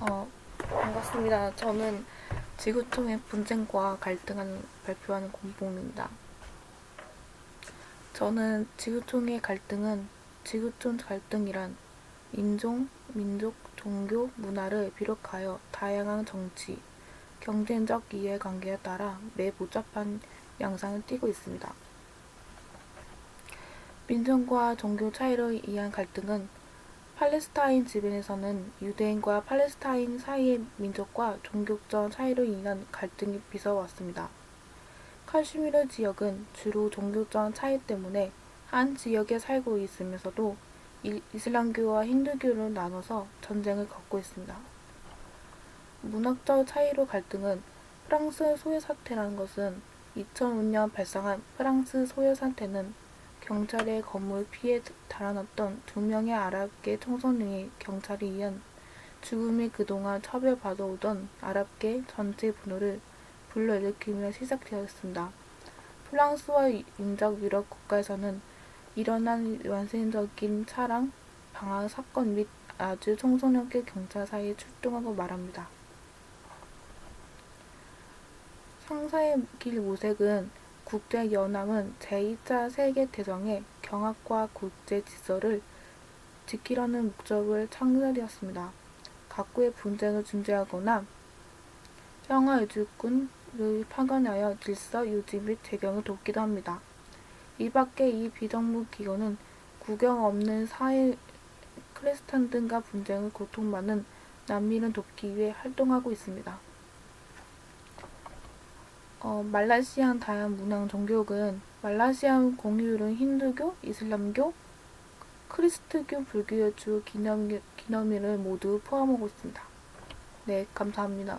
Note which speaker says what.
Speaker 1: 어, 반갑습니다. 저는 지구촌의 분쟁과 갈등을 발표하는 공봉입니다. 저는 지구촌의 갈등은 지구촌 갈등이란 인종, 민족, 종교, 문화를 비롯하여 다양한 정치, 경쟁적 이해관계에 따라 매 복잡한 양상을 띠고 있습니다. 민족과 종교 차이로 인한 갈등은 팔레스타인 지변에서는 유대인과 팔레스타인 사이의 민족과 종교적 차이로 인한 갈등이 빚어왔습니다. 카슈미르 지역은 주로 종교적 차이 때문에 한 지역에 살고 있으면서도 이- 이슬람교와 힌두교로 나눠서 전쟁을 겪고 있습니다. 문학적 차이로 갈등은 프랑스 소요 사태라는 것은 2005년 발생한 프랑스 소요 사태는 경찰의 건물 피해 달아났던 두 명의 아랍계 청소년이 경찰에 의한 죽음이 그동안 처벌받아오던 아랍계 전체 분노를 불러일으키며 시작되었습니다. 프랑스와 인적 유럽 국가에서는 일어난 완성적인 차량 방화 사건 및 아주 청소년계 경찰 사이에 출동하고 말합니다. 상사의 길 모색은 국제연합은 제2차 세계대전의 경합과 국제 질서를 지키려는 목적을 창설되었습니다. 각국의 분쟁을 중재하거나 평화 유지군을 파견하여 질서 유지 및 재경을 돕기도 합니다. 이 밖에 이 비정부 기관은 국경 없는 사회 크리스탄 등과 분쟁을 고통받는 난민을 돕기 위해 활동하고 있습니다. 어, 말라시안 다양 문화 종교는 말라시안 공유율은 힌두교, 이슬람교, 크리스트교, 불교의 주 기념, 기념일을 모두 포함하고 있습니다. 네, 감사합니다.